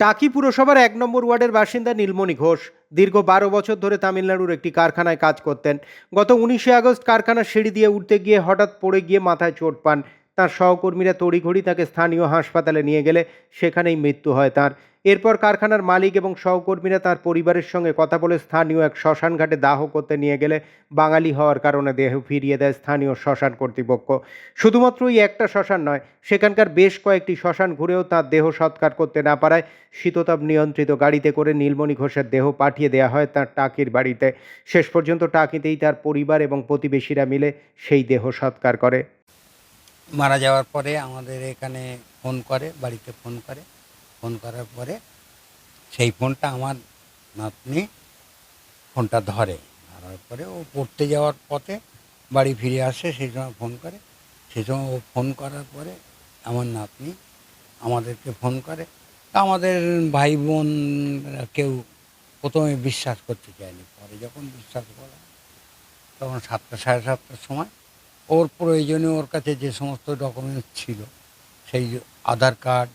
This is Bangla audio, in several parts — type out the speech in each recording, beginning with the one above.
টাকি পুরসভার এক নম্বর ওয়ার্ডের বাসিন্দা নীলমণি ঘোষ দীর্ঘ বারো বছর ধরে তামিলনাড়ুর একটি কারখানায় কাজ করতেন। গত উনিশে আগস্ট কারখানার সিঁড়ি দিয়ে উঠতে গিয়ে হঠাৎ পড়ে গিয়ে মাথায় চোট পান। তার সহকর্মীরা তড়িঘড়ি তাকে স্থানীয় হাসপাতালে নিয়ে গেলে সেখানেই মৃত্যু হয় তার। এরপর কারখানার মালিক এবং সহকর্মীরা তার পরিবারের সঙ্গে কথা বলে স্থানীয় এক শ্মশান ঘাটে দাহ করতে নিয়ে গেলে বাঙালি হওয়ার কারণে দেহ ফিরিয়ে দেয় স্থানীয় শ্মশান কর্তৃপক্ষ। শুধুমাত্র এই একটা শ্মশান নয়, সেখানকার বেশ কয়েকটি শ্মশান ঘুরেও তার দেহ সৎকার করতে না পারায় শীততাপ নিয়ন্ত্রিত গাড়িতে করে নীলমণি ঘোষের দেহ পাঠিয়ে দেওয়া হয় তার টাকির বাড়িতে। শেষ পর্যন্ত টাকিতেই তার পরিবার এবং প্রতিবেশীরা মিলে সেই দেহ সৎকার করে। মারা যাওয়ার পরে আমাদের এখানে ফোন করে, বাড়িতে ফোন করে। ফোন করার পরে সেই ফোনটা আমার নাতনি ফোনটা ধরে। ধরার পরে ও পড়তে যাওয়ার পথে বাড়ি ফিরে আসে, সেই সময় ফোন করে। সেই সময় ও ফোন করার পরে আমার নাতনি আমাদেরকে ফোন করে। তা আমাদের ভাই বোন কেউ প্রথমে বিশ্বাস করতে চায়নি, পরে যখন বিশ্বাস করা, তখন সাতটা, সাড়ে সাতটার সময় ওর প্রয়োজনে ওর কাছে যে সমস্ত ডকুমেন্টস ছিল, সেই আধার কার্ড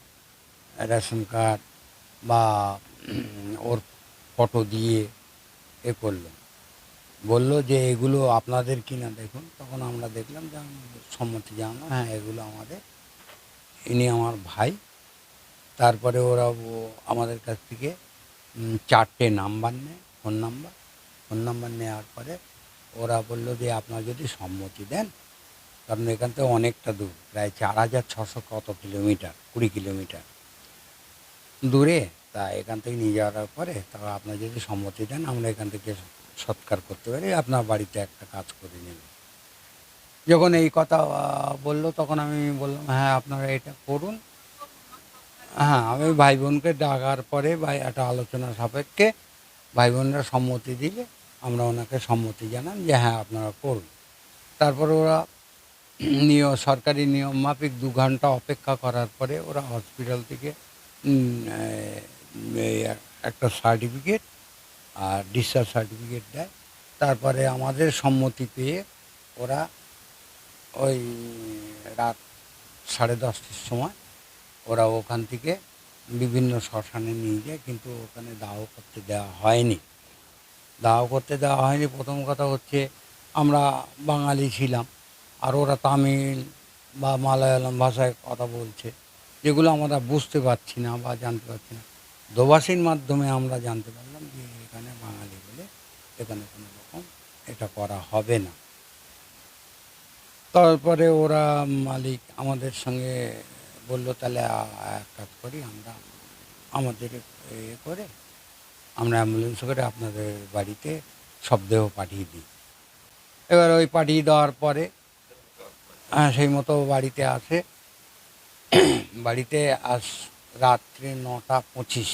রেশন কার্ড বা ওর ফটো দিয়ে এ করল। বলল যে এগুলো আপনাদের কিনা দেখুন। তখন আমরা দেখলাম যে সম্মতি জানানো হ্যাঁ। এগুলো আমাদের। ইনি আমার ভাই। তারপরে ওরা আমাদের কাছ থেকে চারটে নাম্বার নেয় ফোন নাম্বার। ফোন নাম্বার নেওয়ার পরে ওরা বলল যে আপনার যদি সম্মতি দেন কারণ এখান থেকে অনেকটা দূর প্রায় চার হাজার ছশো কত কিলোমিটার কুড়ি কিলোমিটার। দূরে, তা এখান থেকে নিয়ে যাওয়ার পরে তা আপনার যদি সম্মতি দেন, আমরা এখান থেকে সৎকার করতে পারি, আপনার বাড়িতে একটা কাজ করে নেবেন যখন এই কথা বলল, তখন আমি বললাম হ্যাঁ আপনারা এটা করুন। হ্যাঁ আমি ভাই বোনকে ডাকার পরে বা একটা আলোচনা সাপেক্ষে ভাই বোনরা সম্মতি দিলে, আমরা ওনাকে সম্মতি জানান যে হ্যাঁ আপনারা করুন। তারপরে ওরা নিয়ম, সরকারি নিয়ম মাফিক দু ঘণ্টা অপেক্ষা করার পরে ওরা হসপিটাল থেকে একটা সার্টিফিকেট আর ডিসচার্জ সার্টিফিকেট দেয়। তারপরে আমাদের সম্মতি পেয়ে ওরা ওই রাত সাড়ে দশটার সময় ওরা ওখান থেকে বিভিন্ন শ্মশানে নিয়ে যায়, কিন্তু ওখানে দাহ করতে দেওয়া হয়নি। দাহ করতে দেওয়া হয়নি, প্রথম কথা হচ্ছে আমরা বাঙালি ছিলাম, আর ওরা তামিল বা মালায়ালাম ভাষায় কথা বলছে। যেগুলো আমরা বুঝতে পারছি না বা জানতে পারছি না। দোভাষীর মাধ্যমে আমরা জানতে পারলাম যে এখানে বাঙালি বলে এখানে কোনো রকম এটা করা হবে না। তারপরে ওরা মালিক আমাদের সঙ্গে বলল, তাহলে এক কাজ করি আমরা, আমাদের এ করে আমরা অ্যাম্বুলেন্স করে আপনাদের বাড়িতে সব দেহ পাঠিয়ে দিই। এবার ওই পাঠিয়ে দেওয়ার পরে হ্যাঁ সেই মতো বাড়িতে আসে। বাড়িতে আস রাত্রি নটা পঁচিশ।